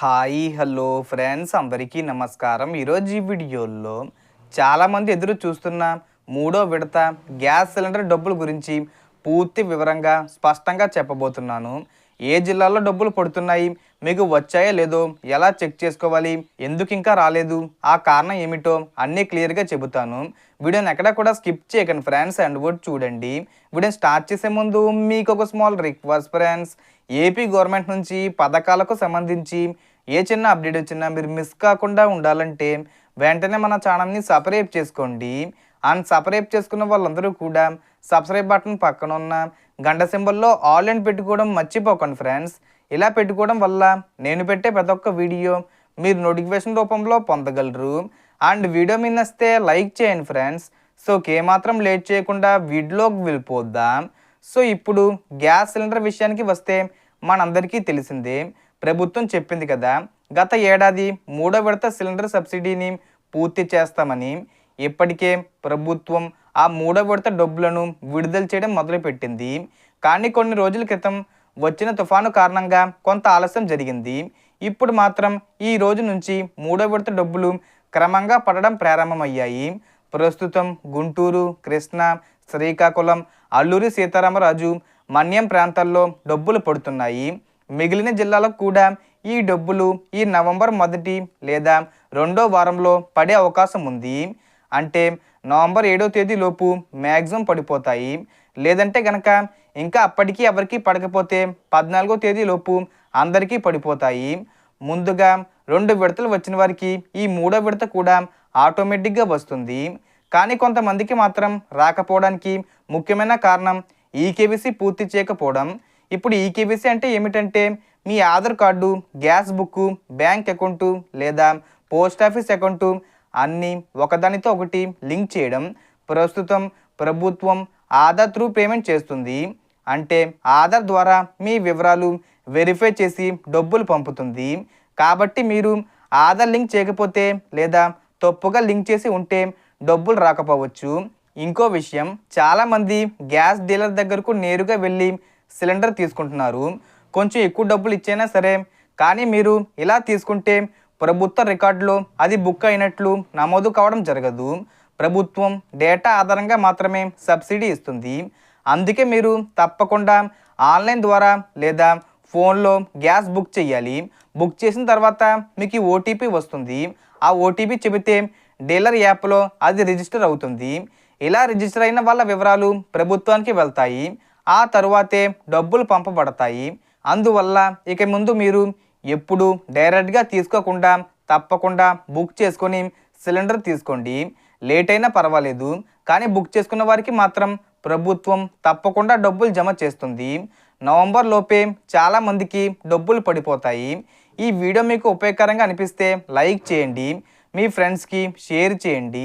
Hi hello friends. అందరికీ నమస్కారం. ఈరోజు ఈ వీడియోలో చాలామంది ఎదురు చూస్తున్న మూడో విడత గ్యాస్ సిలిండర్ డబ్బుల గురించి పూర్తి వివరంగా స్పష్టంగా చెప్పబోతున్నాను. ఏ జిల్లాలో డబ్బులు పడుతున్నాయి? మీకు వచ్చాయో లేదో ఎలా చెక్ చేసుకోవాలి? ఎందుకు ఇంకా రాలేదు? ఆ కారణం ఏమిటో అన్నీ క్లియర్గా చెబుతాను. వీడియోని ఎక్కడ కూడా స్కిప్ చేయకండి ఫ్రెండ్స్. అండ్ కూడా చూడండి. వీడియోని స్టార్ట్ చేసే ముందు మీకు ఒక small request friends. AP government నుంచి పథకాలకు సంబంధించి ఏ చిన్న అప్డేట్ వచ్చినా మీరు మిస్ కాకుండా ఉండాలంటే వెంటనే మన ఛానల్ని సపరేట్ చేసుకోండి. అండ్ సపరేట్ చేసుకున్న వాళ్ళందరూ కూడా సబ్స్క్రైబ్ బటన్ పక్కన ఉన్న గంట సింబల్లో ఆల్ అండ్ పెట్టుకోవడం మర్చిపోకండి ఫ్రెండ్స్. ఇలా పెట్టుకోవడం వల్ల నేను పెట్టే ప్రతి ఒక్క వీడియో మీరు నోటిఫికేషన్ రూపంలో పొందగలరు. అండ్ వీడియో మీద వస్తే లైక్ చేయండి ఫ్రెండ్స్. సో మాత్రం లేట్ చేయకుండా వీడియోకి వెళ్ళిపోద్దాం సో ఇప్పుడు గ్యాస్ సిలిండర్ విషయానికి వస్తే మనందరికీ తెలిసిందే. ప్రభుత్వం చెప్పింది కదా గత ఏడాది మూడో విడత సిలిండర్ సబ్సిడీని పూర్తి చేస్తామని ఇప్పటికే ప్రభుత్వం ఆ మూడో విడత డబ్బులను విడుదల చేయడం మొదలుపెట్టింది. కానీ కొన్ని రోజుల క్రితం వచ్చిన తుఫాను కారణంగా కొంత ఆలస్యం జరిగింది. ఇప్పుడు మాత్రం ఈ రోజు నుంచి మూడో విడత డబ్బులు క్రమంగా పడడం ప్రారంభమయ్యాయి. ప్రస్తుతం గుంటూరు కృష్ణా శ్రీకాకుళం అల్లూరి సీతారామరాజు మన్యం ప్రాంతాల్లో డబ్బులు పడుతున్నాయి. మిగిలిన జిల్లాలకు కూడా ఈ డబ్బులు ఈ నవంబర్ మొదటి లేదా రెండో వారంలో పడే అవకాశం ఉంది. అంటే నవంబర్ ఏడో తేదీలోపు మ్యాక్సిమం పడిపోతాయి. లేదంటే కనుక ఇంకా అప్పటికీ ఎవరికి పడకపోతే పద్నాలుగో తేదీలోపు అందరికీ పడిపోతాయి. ముందుగా రెండు విడతలు వచ్చిన వారికి ఈ మూడో విడత కూడా ఆటోమేటిక్గా వస్తుంది. కానీ కొంతమందికి మాత్రం రాకపోవడానికి ముఖ్యమైన కారణం ఈకేబీసీ పూర్తి చేయకపోవడం. ఇప్పుడు ఈ ఈకేవీసీ అంటే ఏమిటంటే మీ Aadhaar card gas book bank account లేదా పోస్ట్ ఆఫీస్ అకౌంటు అన్నీ ఒకదానితో ఒకటి లింక్ చేయడం ప్రస్తుతం ప్రభుత్వం ఆధార్ త్రూ పేమెంట్ చేస్తుంది. అంటే ఆధార్ ద్వారా మీ వివరాలు వెరిఫై చేసి డబ్బులు పంపుతుంది. కాబట్టి మీరు ఆధార్ లింక్ చేయకపోతే లేదా తప్పుగా లింక్ చేసి ఉంటే డబ్బులు రాకపోవచ్చు. ఇంకో విషయం చాలామంది గ్యాస్ డీలర్ దగ్గరకు నేరుగా వెళ్ళి సిలిండర్ తీసుకుంటున్నారు. కొంచెం ఎక్కువ డబ్బులు ఇచ్చైనా సరే కానీ మీరు ఇలా తీసుకుంటే ప్రభుత్వ రికార్డులో అది బుక్ అయినట్లు నమోదు కావడం జరగదు. ప్రభుత్వం డేటా ఆధారంగా మాత్రమే సబ్సిడీ ఇస్తుంది. అందుకే మీరు తప్పకుండా ఆన్లైన్ ద్వారా లేదా ఫోన్లో గ్యాస్ బుక్ చేయాలి. బుక్ చేసిన తర్వాత మీకు ఓటీపీ వస్తుంది. ఆ ఓటీపీ చెబితే డీలర్ యాప్లో అది రిజిస్టర్ అవుతుంది. ఇలా రిజిస్టర్ అయిన వాళ్ళ వివరాలు ప్రభుత్వానికి వెళ్తాయి. ఆ తరువాతే డబ్బులు పంపబడతాయి. అందువల్ల ఇక ముందు మీరు ఎప్పుడు డైరెక్ట్గా తీసుకోకుండా తప్పకుండా బుక్ చేసుకొని సిలిండర్ తీసుకోండి. లేట్ అయినా పర్వాలేదు. కానీ బుక్ చేసుకున్న వారికి మాత్రం ప్రభుత్వం తప్పకుండా డబ్బులు జమ చేస్తుంది. నవంబర్ లోపే చాలామందికి డబ్బులు పడిపోతాయి. ఈ వీడియో మీకు ఉపయోగకరంగా అనిపిస్తే లైక్ చేయండి. మీ ఫ్రెండ్స్కి షేర్ చేయండి.